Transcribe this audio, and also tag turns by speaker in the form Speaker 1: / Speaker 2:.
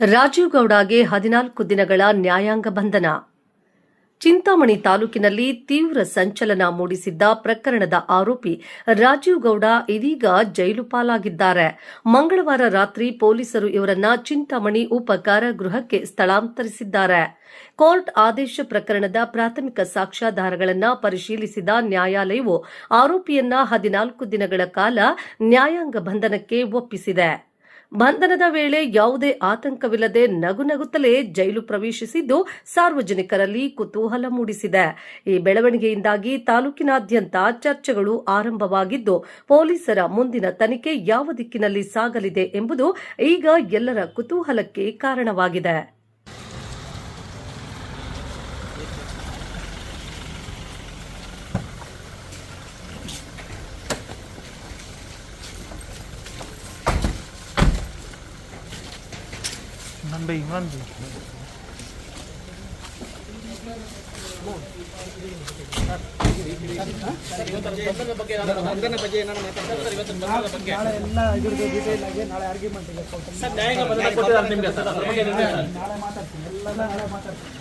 Speaker 1: ರಾಜೀವ್ ಗೌಡಗೆ ಹದಿನಾಲ್ಕು ದಿನಗಳ ನ್ಯಾಯಾಂಗ ಬಂಧನ. ಚಿಂತಾಮಣಿ ತಾಲೂಕಿನಲ್ಲಿ ತೀವ್ರ ಸಂಚಲನ ಮೂಡಿಸಿದ್ದ ಪ್ರಕರಣದ ಆರೋಪಿ ರಾಜೀವ್ ಗೌಡ ಇದೀಗ ಜೈಲು ಪಾಲಾಗಿದ್ದಾರೆ. ಮಂಗಳವಾರ ರಾತ್ರಿ ಪೊಲೀಸರು ಇವರನ್ನ ಚಿಂತಾಮಣಿ ಉಪ ಕಾರಾಗೃಹಕ್ಕೆ ಸ್ಥಳಾಂತರಿಸಿದ್ದಾರೆ. ಕೋರ್ಟ್ ಆದೇಶ ಪ್ರಕರಣದ ಪ್ರಾಥಮಿಕ ಸಾಕ್ಷ್ಯಾಧಾರಗಳನ್ನು ಪರಿಶೀಲಿಸಿದ ನ್ಯಾಯಾಲಯವು ಆರೋಪಿಯನ್ನ ಹದಿನಾಲ್ಕು ದಿನಗಳ ಕಾಲ ನ್ಯಾಯಾಂಗ ಬಂಧನಕ್ಕೆ ಒಪ್ಪಿಸಿದೆ. ಬಂಧನದ ವೇಳೆ ಯಾವುದೇ ಆತಂಕವಿಲ್ಲದೆ ನಗು ನಗುತ್ತಲೇ ಜೈಲು ಪ್ರವೇಶಿಸಿದ್ದು ಸಾರ್ವಜನಿಕರಲ್ಲಿ ಕುತೂಹಲ ಮೂಡಿಸಿದೆ. ಈ ಬೆಳವಣಿಗೆಯಿಂದಾಗಿ ತಾಲೂಕಿನಾದ್ಯಂತ ಚರ್ಚೆಗಳು ಆರಂಭವಾಗಿದ್ದು, ಪೊಲೀಸರ ಮುಂದಿನ ತನಿಖೆ ಯಾವ ದಿಕ್ಕಿನಲ್ಲಿ ಸಾಗಲಿದೆ ಎಂಬುದು ಈಗ ಎಲ್ಲರ ಕುತೂಹಲಕ್ಕೆ ಕಾರಣವಾಗಿದೆ.
Speaker 2: ಇಮ್ರಾನ್ ಬೈ ಇಮ್ರಾನ್ ಬೈ
Speaker 3: ನಾಳೆ ಎಲ್ಲ ಇದ್ರದ್ದು ಡೀಟೇಲ್ ಆಗಿ ನಾಳೆ ಆರ್ಗ್ಯುಮೆಂಟ್ ಇದೆ. ನಾಳೆ ಮಾತಾಡ್ತೀನಿ. ಎಲ್ಲ ನಾಳೆ ಮಾತಾಡ್ತೀನಿ.